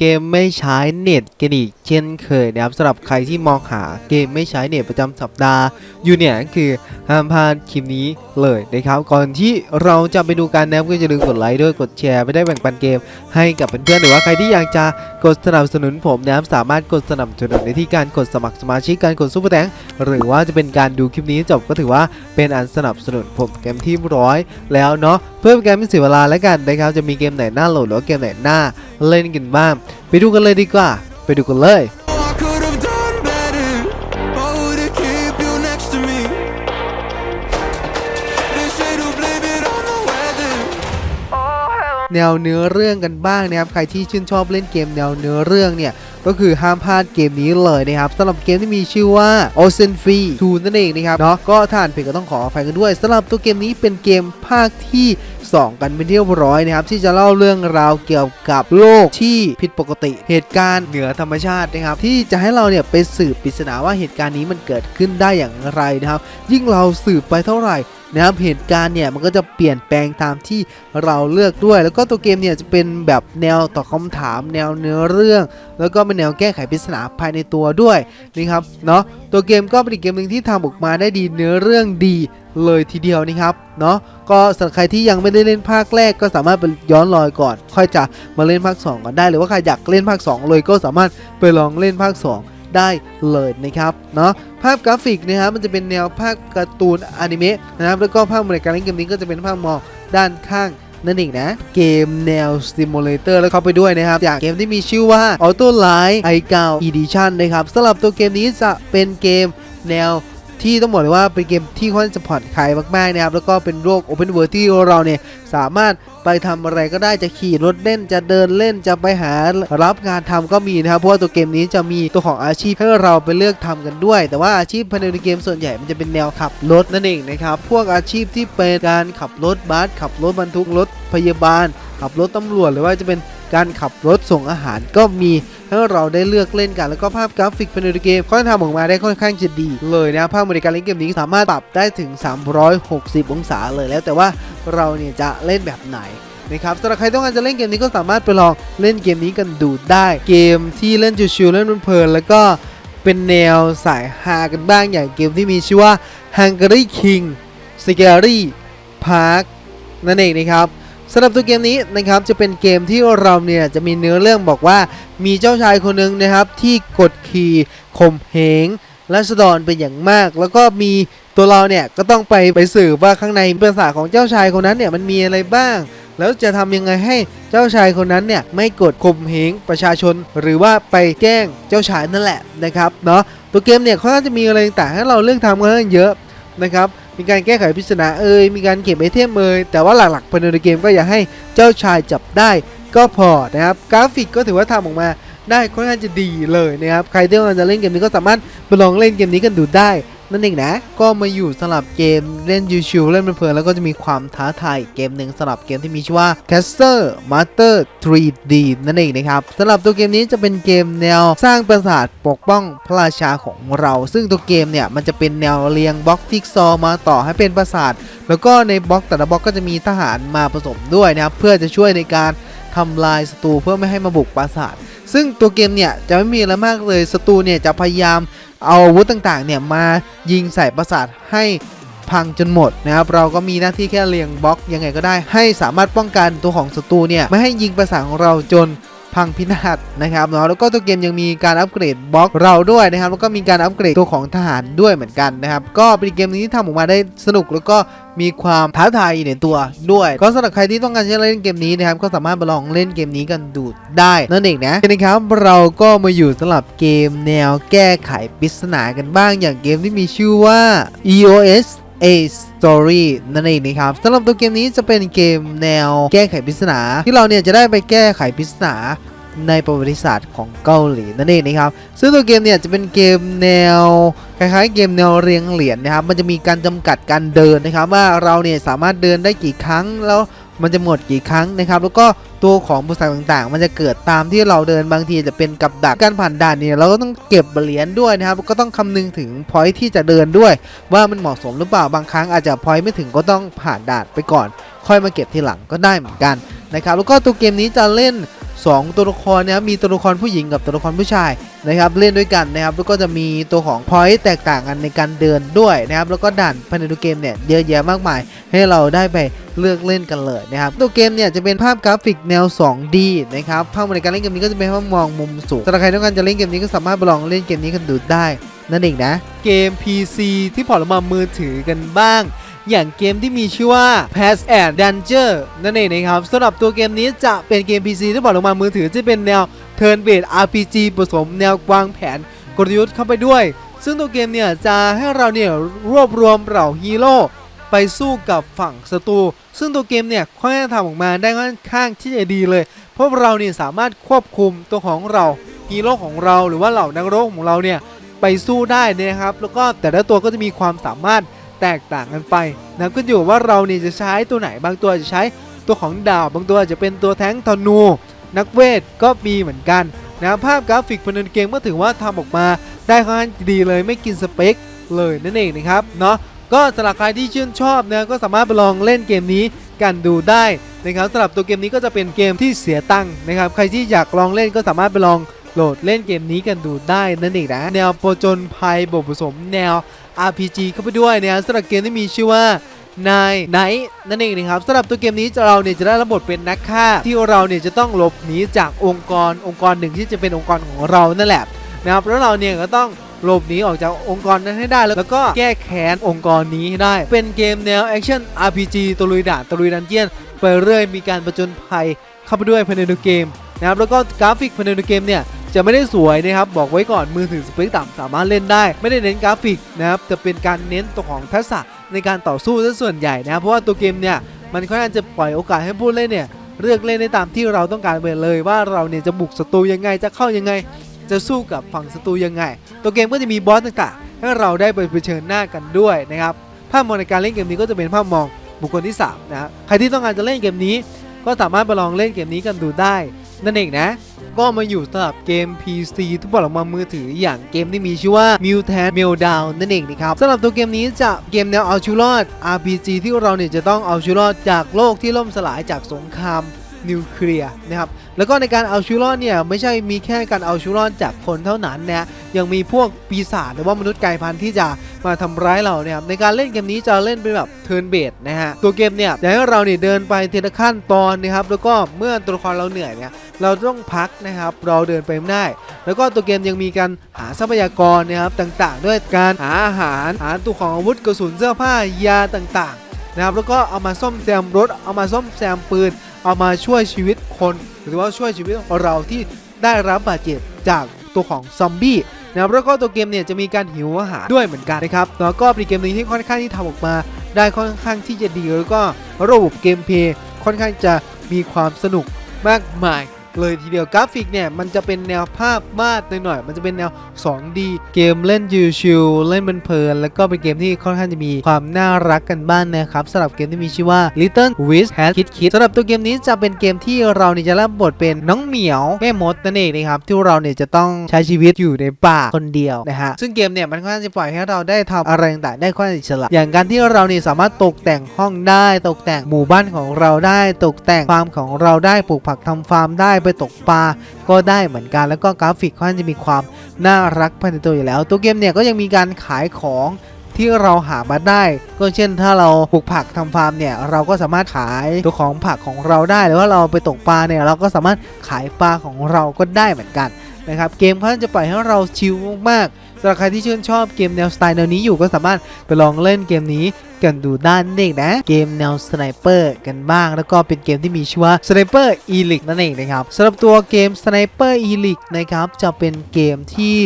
เกมไม่ใช้เน็ตกันอีกเช่นเคยนะครับสำหรับใครที่มองหาเกมไม่ใช้เน็ตประจำสัปดาห์อยู่เนี่ยก็คือห้ามพลาดคลิปนี้เลยนะครับ ก่อนที่เราจะไปดูกันนะครับก็จะลืมกดไลค์ด้วยกดแชร์ไปได้แบ่งปันเกมให้กับเพื่อนๆหรือว่าใครที่อยากจะกดสนับสนุนผมนะครับสามารถกดสนับสนุนในที่การกดสมัครสมาชิกการกดซุปเปอร์แตงหรือว่าจะเป็นการดูคลิปนี้จบก็ถือว่าเป็นอันสนับสนุนผมเต็มที่ร้อยแล้วเนาะเพื่อเป็นการไม่เสียเวลาแล้วกันนะครับจะมีเกมไหนน่าโหลดหรือว่าเกมไหนน่าเล่นกันบ้าง ไปดูกันเลยดีกว่า ไปดูกันเลย แนวเนื้อเรื่องกันบ้างนะครับ ใครที่ชื่นชอบเล่นเกมแนวเนื้อเรื่องเนี่ย ก็คือห้ามพลาดเกมนี้เลยนะครับสำหรับเกมที่มีชื่อว่า o c e a n f r e e 2นั่นเองนะครับ เนาะก็ท่านเพจก็ต้องขออภัยกันด้วยสำหรับตัวเกมนี้เป็นเกมภาคที่2 กันเป็นที่เรียบร้อยนะครับ ที่จะเล่าเรื่องราวเกี่ยวกับโลกที่ผิดปกติ เหตุการณ์เหนือธรรมชาตินะครับ ที่จะให้เราเนี่ยไปสืบปริศนาว่าเหตุการณ์นี้มันเกิดขึ้นได้อย่างไรนะครับ ยิ่งเราสืบไปเท่าไหร่ นะครับเหตุการณ์เนี่ยมันก็จะเปลี่ยนแปลงตามที่เราเลือกด้วย แล้วก็ตัวเกมเนี่ยจะเป็นแบบแนวตอบคำถาม แนวเนื้อเรื่อง แล้วก็เป็นแนวแก้ไขปริศนาภายในตัวด้วยนี่ครับเนาะตัวเกมก็เป็นอีกเกมหนึ่งที่ทำออกมาได้ดีเนื้อเรื่องดีเลยทีเดียวนะครับเนาะก็สำหรับใครที่ยังไม่ได้เล่นภาคแรกก็สามารถไปย้อนรอยก่อน ค่อยจะมาเล่นภาค 2ก่อนได้ หรือว่าใครอยากเล่นภาค 2 เลยก็สามารถไปลองเล่นภาค 2 ได้เลยนะครับเนาะภาพกราฟิกนะครับมันจะเป็นแนวภาพการ์ตูนอนิเมะนะครับแล้วก็ภาพบริการเล่นเกมนี้ก็จะเป็นภาพมองด้านข้างนั่นเองนะ เกมแนว Simulator แล้วเข้าไปด้วยนะครับ จากเกมที่มีชื่อว่า Auto Light i 9 Edition นะครับสำหรับตัวเกมนี้จะเป็นเกมแนว ที่ต้องบอกเลยว่าเป็นเกมที่ค่อนจะผ่อนคลายมากๆนะครับแล้วก็เป็นโลก Open World ที่เราเนี่ยสามารถไปทำอะไรก็ได้จะขี่รถเล่นจะเดินเล่นจะไปหารับงานทำก็มีนะครับเพราะว่าตัวเกมนี้จะมีตัวของอาชีพให้เราไปเลือกทำกันด้วย แต่ว่าอาชีพภายในเกมส่วนใหญ่มันจะเป็นแนวขับรถนั่นเองนะครับพวกอาชีพที่เป็นการขับรถบัสขับรถบรรทุกรถพยาบาลขับรถตำรวจหรือว่าจะเป็น การขับรถส่งอาหารก็มีให้เราได้เลือกเล่นกันแล้วก็ภาพกราฟิกภายในเกมค่อนข้างทำออกมาได้ค่อนข้างจะดีเลยนะภาพบริการเล่นเกมนี้สามารถปรับได้ถึง 360 องศาเลยแล้วแต่ว่าเราเนี่ยจะเล่นแบบไหนนะครับสำหรับใครต้องการจะเล่นเกมนี้ก็สามารถไปลองเล่นเกมนี้กันดูได้ เกมที่เล่นชิวๆเล่นเพลินแล้วก็เป็นแนวสายฮากันบ้างอย่างเกมที่มีชื่อว่า Hungry King Scary Park นั่นเองนะครับ สำหรับตัวเกมนี้นะครับจะเป็นเกมที่เราเนี่ยจะมีเนื้อเรื่องบอกว่ามีเจ้าชายคนหนึ่งนะครับที่กดขี่ข่มเหงรัษฎรเป็นอย่างมาก แล้วก็มีตัวเราเนี่ยก็ต้องไปไปสืบว่าข้างในปราสาของเจ้าชายคนนั้นเนี่ยมันมีอะไรบ้าง แล้วจะทำยังไงให้เจ้าชายคนนั้นเนี่ยไม่กดข่มเหงประชาชน หรือว่าไปแกล้งเจ้าชายนั่นแหละนะครับเนาะตัวเกมเนี่ยเขาจะมีอะไรต่างให้เราเลือกทำกันเยอะนะครับ มีการแก้ไขปริศนาเอ่ยมีการเก็บไอเทมเอ่ยแต่ว่าหลักๆภายในเกมก็อยากให้เจ้าชายจับได้ก็พอนะครับกราฟิกก็ถือว่าทำออกมาได้ค่อนข้างจะดีเลยนะครับใครที่กำลังจะเล่นเกมนี้ก็สามารถไปลองเล่นเกมนี้กันดูได้ นั่นเองนะ ก็มาอยู่สลับเกมเล่นยูชิวเล่นเพลินแล้วก็จะมีความท้าทายเกมหนึ่งสลับเกมที่มีชื่อว่า Caster Master 3D นั่นเองนะครับสำหรับตัวเกมนี้จะเป็นเกมแนวสร้างปราสาทปกป้องพระราชาของเรา ซึ่งตัวเกมเนี่ยมันจะเป็นแนวเรียงบล็อกทิกซอมาต่อให้เป็นปราสาท แล้วก็ในบล็อกแต่ละบล็อกก็จะมีทหารมาผสมด้วยนะครับเพื่อจะช่วยในการทำลายศัตรูเพื่อไม่ให้มาบุกปราสาท ซึ่งตัวเกมเนี่ยจะไม่มีอะไรมากเลยศัตรูเนี่ยจะพยายาม เอาอาวุธต่างๆเนี่ยมายิงใส่ปราสาทให้พังจนหมดนะครับเราก็มีหน้าที่แค่เลียงบล็อกยังไงก็ได้ ให้สามารถป้องกันตัวของศัตรูเนี่ยไม่ให้ยิงปราสาทของเราจนพังพินาศนะครับเนาะแล้วก็ตัวเกมยังมีการอัปเกรดบล็อกเราด้วยนะครับแล้วก็มีการอัปเกรดตัวของทหารด้วยเหมือนกันนะครับก็เป็นเกมนี้ที่ทำออกมาได้สนุกแล้วก็ มีความท้าทายในตัวด้วย ก็สำหรับใครที่ต้องการจะเล่นเกมนี้นะครับก็สามารถไปลองเล่นเกมนี้กันดูได้นั่นเองนะนะครับเราก็มาอยู่สำหรับเกมแนวแก้ไขปริศนากันบ้างอย่างเกมที่มีชื่อว่า EOS A Story นั่นเองนะครับสำหรับตัวเกมนี้จะเป็นเกมแนวแก้ไขปริศนา ที่เราเนี่ยจะได้ไปแก้ไขปริศนา ในประวัติศาสตร์ของเกาหลีนั่นเองนะครับซึ่งตัวเกมเนี่ยจะเป็นเกมแนวคล้ายๆเกมแนวเรียงเหรียญนะครับมันจะมีการจำกัดการเดินนะครับว่าเราเนี่ยสามารถเดินได้กี่ครั้งแล้วมันจะหมดกี่ครั้งนะครับ แล้วก็ตัวของบริษัทต่างๆ มันจะเกิดตามที่เราเดินบางทีจะเป็นกับดักการผ่านด่านเนี่ยเราก็ต้องเก็บเหรียญด้วยนะครับ ก็ต้องคำนึงถึงพอยที่จะเดินด้วย ว่ามันเหมาะสมหรือเปล่าบางครั้งอาจจะพอยไม่ถึงก็ต้องผ่านด่านไปก่อน ค่อยมาเก็บทีหลังก็ได้เหมือนกันนะครับแล้วก็ตัวเกมนี้จะเล่น 2 ตัวละครนะครับมีตัวละครผู้หญิงกับตัวละครผู้ชายนะครับเล่นด้วยกันนะครับแล้วก็จะมีตัวของพอยต์แตกต่างกันในการเดินด้วยนะครับแล้วก็ด่านภายในตัวเกมเนี่ยเยอะแยะมากมาย ให้เราได้ไปเลือกเล่นกันเลยนะครับตัวเกมเนี่ยจะเป็นภาพกราฟิกแนว 2D นะครับภาพในการเล่นเกมนี้ก็จะเป็นภาพมองมุมสูงสำหรับใครต้องการจะเล่นเกมนี้ก็สามารถไปลองเล่นเกมนี้กันดูได้นั่นเองนะ เกม PC ที่พอร์ตมามือถือกันบ้าง อย่างเกมที่มีชื่อว่า Pass and Danger นั่นเองนะครับสำหรับตัวเกมนี้จะเป็นเกม PC ที่พอร์ตลงมามือถือที่เป็นแนว Turn Based RPG ผสมแนววางแผนกลยุทธ์เข้าไปด้วย ซึ่งตัวเกมเนี่ยจะให้เราเนี่ยรวบรวมเหล่าฮีโร่ไปสู้กับฝั่งศัตรูซึ่งตัวเกมเนี่ยค่อนข้างทำออกมาได้ค่อนข้างที่จะดีเลย เพราะเราเนี่ยสามารถควบคุมตัวของเราฮีโร่ของเราหรือว่าเหล่านักรบของเราเนี่ยไปสู้ได้นะครับ แล้วก็แต่ละตัวก็จะมีความสามารถ แตกต่างกันไปนะก็อยู่ว่าเรานี่จะใช้ตัวไหนบางตัวจะใช้ตัวของดาบบางตัวจะเป็นตัวแท้งธนู นักเวทก็มีเหมือนกันนะภาพกราฟิกภายในเกมก็ถือว่าทำออกมาได้ค่อนข้างดีเลยไม่กินสเปคเลยนั่นเองนะครับเนาะก็สำหรับใครที่ชื่นชอบนะก็สามารถไปลองเล่นเกมนี้กันดูได้นะครับสำหรับตัวเกมนี้ก็จะเป็นเกมที่เสียตังค์นะครับใครที่อยากลองเล่นก็สามารถไปลองโหลดเล่นเกมนี้กันดูได้นั่นเองนะแนวโปรจนภัยบวกผสมแนว RPG เข้าไปด้วยนะครับสำหรับเกมที่มีชื่อว่านายไนท์นั่นเองนะครับสำหรับตัวเกมนี้เราเนี่ยจะได้รับบทเป็นนักฆ่า ที่เราเนี่ยจะต้องหลบหนีจากองค์กรองค์กรหนึ่งที่จะเป็นองค์กรของเรานั่นแหละนะครับแล้วเราเนี่ยก็ต้องหลบหนีออกจากองค์กรนั้นให้ได้ แล้วก็แก้แค้นองค์กรนี้ให้ได้ เป็นเกมแนวแอคชั่น RPG ตะลุยด่านตะลุยดันเจียน ไปเรื่อยมีการประจนภัยเข้าไปด้วยภายในเกมนะครับแล้วก็กราฟิกภายในเกมเนี่ย จะไม่ได้สวยนะครับบอกไว้ก่อนมือถือสเปคต่ำสามารถเล่นได้ ไม่ได้เน้นกราฟิกนะครับจะเป็นการเน้นตัวของทักษะในการต่อสู้ซะส่วนใหญ่นะครับเพราะว่าตัวเกมเนี่ยมันค่อนข้างจะปล่อยโอกาสให้ผู้เล่นเนี่ยเลือกเล่นได้ตามที่เราต้องการไปเลย ว่าเราเนี่ยจะบุกศัตรูยังไงจะเข้ายังไง จะสู้กับฝั่งศัตรูยังไง ตัวเกมก็จะมีบอสต่างๆให้เราได้ไปเผชิญหน้ากันด้วยนะครับภาพมองในการเล่นเกมนี้ก็จะเป็นภาพมองบุคคลที่สามนะใครที่ต้องการจะเล่นเกมนี้ ก็สามารถไปลองเล่นเกมนี้กันดูได้ นั่นเองนะ ก็มาอยู่สำหรับเกม PC ที่ปล่อยออกมามือถืออย่างเกมที่มีชื่อว่า Mutant Meltdown นั่นเองนะครับสำหรับตัวเกมนี้จะเกมแนวเอาชีวิตรอด RPG ที่เราเนี่ยจะต้องเอาชีวิตรอดจากโลกที่ล่มสลายจากสงครามนิวเคลียร์นะครับ แล้วก็ในการเอาชีวิตรอดเนี่ยไม่ใช่มีแค่การเอาชีวิตรอดจากคนเท่านั้นนะยังมีพวกปีศาจหรือว่ามนุษย์กลายพันธุ์ที่จะมาทำร้ายเราเนี่ยในการเล่นเกมนี้จะเล่นเป็นแบบเทิร์นเบสนะฮะ ตัวเกมเนี่ยจะให้เราเนี่ยเดินไปทีละขั้นตอนนะครับ แล้วก็เมื่อตัวละครเราเหนื่อยเนี่ย เราต้องพักนะครับ เราเดินไปไม่ได้ แล้วก็ตัวเกมยังมีการหาทรัพยากรนะครับต่างๆ ด้วยการหาอาหาร หาตัวของอาวุธกระสุนเสื้อผ้ายาต่างๆนะครับ แล้วก็เอามาซ่อมแซมรถ เอามาซ่อมแซมปืน เอามาช่วยชีวิตคน หรือว่าช่วยชีวิตเราที่ได้รับบาดเจ็บจากตัวของซอมบี้นะครับแล้วก็ตัวเกมเนี่ยจะมีการหิวอาหารด้วยเหมือนกันนะครับแล้วก็เป็นเกมหนึงที่ค่อนข้างที่ทำออกมา ได้ค่อนข้างที่จะดีแล้วก็ระบบเกมเพย์ค่อนข้างจะมีความสนุกมากมาย เลยทีเดียวกราฟิกเนี่ยมันจะเป็นแนวภาพวาดหน่อยๆมันจะเป็นแนว 2D เกมเล่นชิวๆเล่นเพลินแล้วก็เป็นเกมที่ค่อนข้างจะมีความน่ารักกันบ้างนะครับสำหรับเกมที่มีชื่อว่า Little Witch Hat Kid Kid สำหรับตัวเกมนี้จะเป็นเกมที่เราเนี่ยจะรับบทเป็นน้องเหมียวแม่มดนั่นเองนะครับที่เราเนี่ยจะต้องใช้ชีวิตอยู่ในป่าคนเดียวนะฮะซึ่งเกมเนี่ยมันค่อนข้างจะปล่อยให้เราได้ทำอะไรต่างๆได้ค่อนข้างอิสระอย่างการที่เราเนี่ยสามารถตกแต่งห้องได้ ตกแต่งหมู่บ้านของเราได้ ตกแต่งฟาร์มของเราได้ปลูกผักทำฟาร์มได้ไปตกปลาก็ได้เหมือนกัน แล้วก็กราฟิกค่อนข้างจะมีความน่ารักภายในตัวอยู่แล้ว ตัวเกมเนี่ยก็ยังมีการขายของที่เราหามาได้ ก็เช่นถ้าเราปลูกผักทำฟาร์มเนี่ยเราก็สามารถขายตัวของผักของเราได้ หรือว่าเราไปตกปลาเนี่ยเราก็สามารถขายปลาของเราก็ได้เหมือนกันนะครับเกมเขาจะปล่อยให้เราชิลมากๆ สำหรับใครที่ชื่นชอบเกมแนวสไตล์แนวนี้อยู่ก็สามารถไปลองเล่นเกมนี้กันดูด้านเด็กนะ เกมแนวสไนเปอร์กันบ้าง แล้วก็เป็นเกมที่มีชื่อว่า Sniper Elite นั่นเองนะครับสำหรับตัวเกม Sniper Elite นะครับจะเป็นเกมที่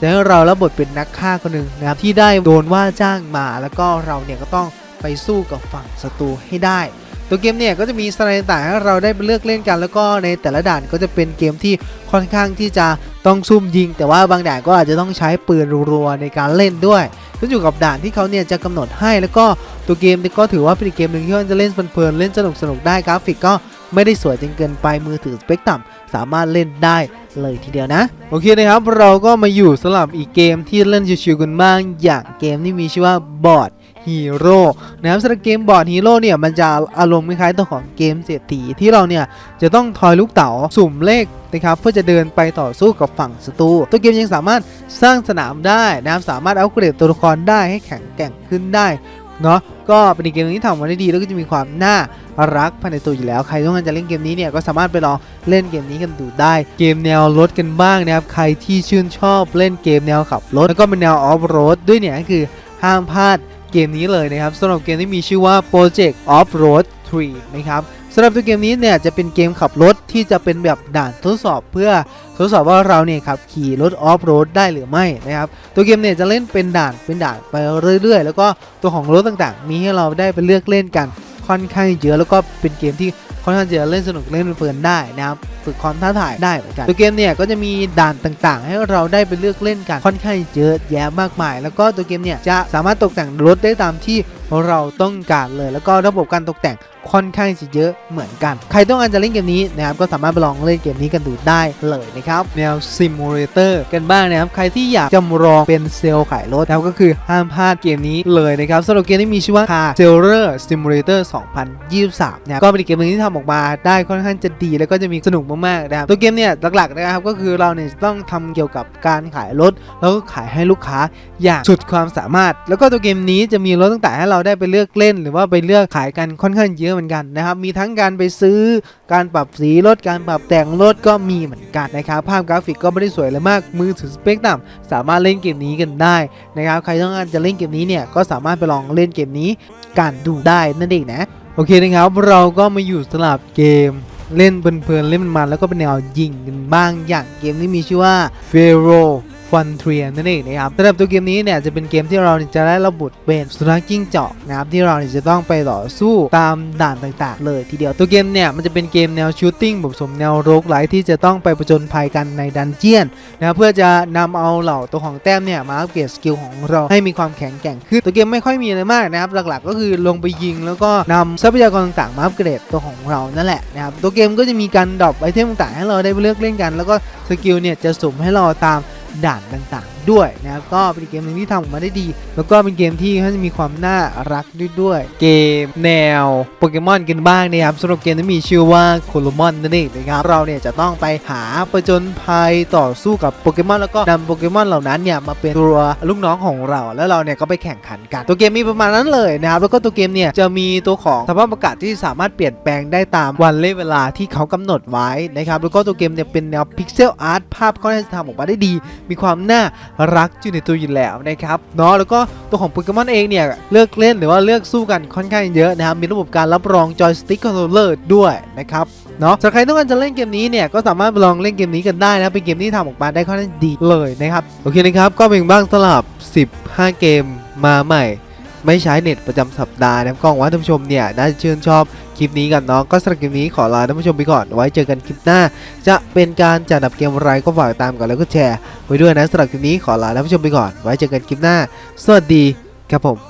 จะให้เรารับบทเป็นนักฆ่าคนหนึ่งนะครับที่ได้โดนว่าจ้างมาแล้วก็เราเนี่ยก็ต้องไปสู้กับฝั่งศัตรูให้ได้ ตัวเกมเนี่ยก็จะมีสไนต่างๆให้เราได้เลือกเล่นกัน แล้วก็ในแต่ละด่านก็จะเป็นเกมที่ค่อนข้างที่จะต้องซุ่มยิง แต่ว่าบางด่านก็อาจจะต้องใช้ปืนรัวๆในการเล่นด้วยขึ้นอยู่กับด่านที่เขาเนี่ยจะกำหนดให้แล้วก็ตัวเกมก็ถือว่าเป็นเกมหนึ่งที่เราจะเล่นเพลินๆเล่นสนุกๆได้กราฟิกก็ไม่ได้สวยจนเกินไปมือถือสเปคต่ำสามารถเล่นได้เลยทีเดียวนะ โอเคนะครับ เราก็มาอยู่สำหรับอีกเกมที่เล่นชิวๆกันบ้างอย่างเกมที่มีชื่อว่าบอร์ด ฮีโร่นะครับสำหรับเกมบอร์ดฮีโร่เนี่ยมันจะอารมณ์คล้ายๆตัวของเกมเศรษฐีที่เราเนี่ยจะต้องทอยลูกเต๋าสุ่มเลขนะครับเพื่อจะเดินไปต่อสู้กับฝั่งศัตรูตัวเกมยังสามารถสร้างสนามได้นะครับสามารถอัปเกรดตัวละครได้ให้แข็งแกร่งขึ้นได้เนาะก็เป็นอีกเกมนึงที่ทำมาได้ดีแล้วก็จะมีความน่ารักภายในตัวอยู่แล้ว ใครต้องการจะเล่นเกมนี้เนี่ยก็สามารถไปลองเล่นเกมนี้กันดูได้ เกมแนวรถกันบ้างนะครับใครที่ชื่นชอบเล่นเกมแนวขับรถแล้วก็เป็นแนวออฟโรดด้วยเนี่ยก็คือห้ามพลาด เกมนี้เลยนะครับสำหรับเกมที่มีชื่อว่า Project Off Road 3 นะครับสำหรับตัวเกมนี้เนี่ยจะเป็นเกมขับรถที่จะเป็นแบบด่านทดสอบเพื่อทดสอบว่าเราเนี่ยขับขี่รถออฟโรดได้หรือไม่นะครับตัวเกมเนี่ยจะเล่นเป็นด่านเป็นด่านไปเรื่อย ๆ แล้วก็ตัวของรถต่างๆ มีให้เราได้ไปเลือกเล่นกันค่อนข้างเยอะแล้วก็เป็นเกมที่ค่อนข้างจะเล่นสนุกเล่นเพลินได้นะครับ ฝึกความท้าทายได้เหมือนกันตัวเกมเนี่ยก็จะมีด่านต่างๆ ให้เราได้ไปเลือกเล่นกันค่อนข้างเยอะแยะมากมาย แล้วก็ตัวเกมเนี่ยจะสามารถตกแต่งรถได้ตามที่ เราต้องการเลย แล้วก็ระบบการตกแต่งค่อนข้างจะเยอะเหมือนกัน ใครต้องการจะเล่นเกมนี้นะครับก็สามารถไปลองเล่นเกมนี้กันดูได้เลยนะครับแนวซิมูเลเตอร์กันบ้างนะครับใครที่อยากจำลองเป็นเซลล์ขายรถนะครับก็คือห้ามพลาดเกมนี้เลยนะครับสำหรับเกมที่มีชื่อว่า Car Seller Simulator 2023นะครับก็เป็นเกมนึงที่ทำออกมาได้ค่อนข้างจะดี แล้วก็จะมีสนุกมากๆนะครับตัวเกมเนี่ยหลักๆนะครับก็คือเราเนี่ยต้องทำเกี่ยวกับการขายรถแล้วก็ขายให้ลูกค้าอย่างสุดความสามารถ แล้วก็ตัวเกมนี้จะมีรถตั้งแต่ให้เราราได้ไปเลือกเล่น หรือว่าไปเลือกขายกันค่อนข้างเยอะเหมือนกันนะครับมีทั้งการไปซื้อการปรับสีรถการปรับแต่งรถก็มีเหมือนกันนะครับภาพกราฟิกก็ไม่ได้สวยเลยมากมือถือสเปคต่ำสามารถเล่นเกมนี้กันได้นะครับใครต้องการจะเล่นเกมนี้เนี่ยก็สามารถไปลองเล่นเกมนี้กันดูได้นั่นเองนะโอเคนะครับเราก็มาอยู่สลับเกมเล่นเพลินๆเล่นมันๆแล้วก็เป็นแนวยิงกันบ้างอย่างเกมที่มีชื่อว่า f a r o f u n t r i e r นั่นเองนะครับสำหรับตัวเกมนี้เนี่ยจะเป็นเกมที่เราจะได้ระบุเป็นสุนัขจิ้งจอกนะครับที่เราจะต้องไปต่อสู้ตามด่านต่างๆ เลยทีเดียวตัวเกมเนี่ยมันจะเป็นเกมแนวชูตติ้งผสมแนวโรกไลท์ที่จะต้องไปประจนภัยกันในดันเจียนนะเพื่อจะนำเอาเหล่าตัวของแต้มเนี่ยมาอัปเกรดสกิลของเราให้มีความแข็งแกร่งขึ้นตัวเกมไม่ค่อยมีอะไรมากนะครับหลักๆ ก็คือลงไปยิงแล้วก็นำทรัพยากรต่างๆมาอัปเกรดตัวของเรานั่นแหละนะครับตัวเกมก็จะมีการดรอปไอเทมต่างๆให้เราได้เลือกเล่นกัน แล้วก็สกิลเนี่ยจะสุ่มให้เราตาม ด่านต่าง ด้วยนะครับก็เป็นเกมหนึ่งที่ทำออกมาได้ดี แล้วก็เป็นเกมที่เขาจะมีความน่ารักด้วยด้วย เกมแนวโปเกมอนกันบ้างนะครับสำหรับเกมที่มีชื่อว่าโคลมอนนั่นเองนะครับเราเนี่ยจะต้องไปหาประจนภัยต่อสู้กับโปเกมอนแล้วก็นำโปเกมอนเหล่านั้นเนี่ยมาเป็นตัวลูกน้องของเรา แล้วเราเนี่ยก็ไปแข่งขันกัน ตัวเกมมีประมาณนั้นเลยนะครับแล้วก็ตัวเกมเนี่ยจะมีตัวของสภาพอากาศที่สามารถเปลี่ยนแปลงได้ตามวันและเวลาที่เขากำหนดไว้นะครับแล้วก็ตัวเกมเนี่ยเป็นแนวพิกเซลอาร์ตภาพเขาจะทำออกมาได้ดี มีความน่ารักอยู่ในตัวอยู่แล้วนะครับเนาะแล้วก็ตัวของโปเกมอนเองเนี่ยเลือกเล่นหรือว่าเลือกสู้กันค่อนข้างเยอะนะครับมีระบบการรับรองจอยสติ๊กคอนโทรลเลอร์ด้วยนะครับเนาะสำหรับใครต้องการจะเล่นเกมนี้เนี่ยก็สามารถลองเล่นเกมนี้กันได้นะเป็นเกมที่ทำออกมาได้ค่อนข้างดีเลยนะครับโอเคนะครับก็เป็นบ้างสลับ 15 เกมมาใหม่ ไม่ใช้เน็ตประจำสัปดาห์นะครับก็หวังว่าท่านผู้ชมเนี่ยน่าจะชื่นชอบ คลิปนี้กันเนาะก็สำหรับคลิปนี้ขอลาท่านผู้ชมไปก่อนไว้เจอกันคลิปหน้า จะเป็นการจัดอันดับเกมอะไรก็ฝากตามกันแล้วก็แชร์ไว้ด้วยนะสำหรับคลิปนี้ขอลาท่านผู้ชมไปก่อนไว้เจอกันคลิปหน้า สวัสดีครับผม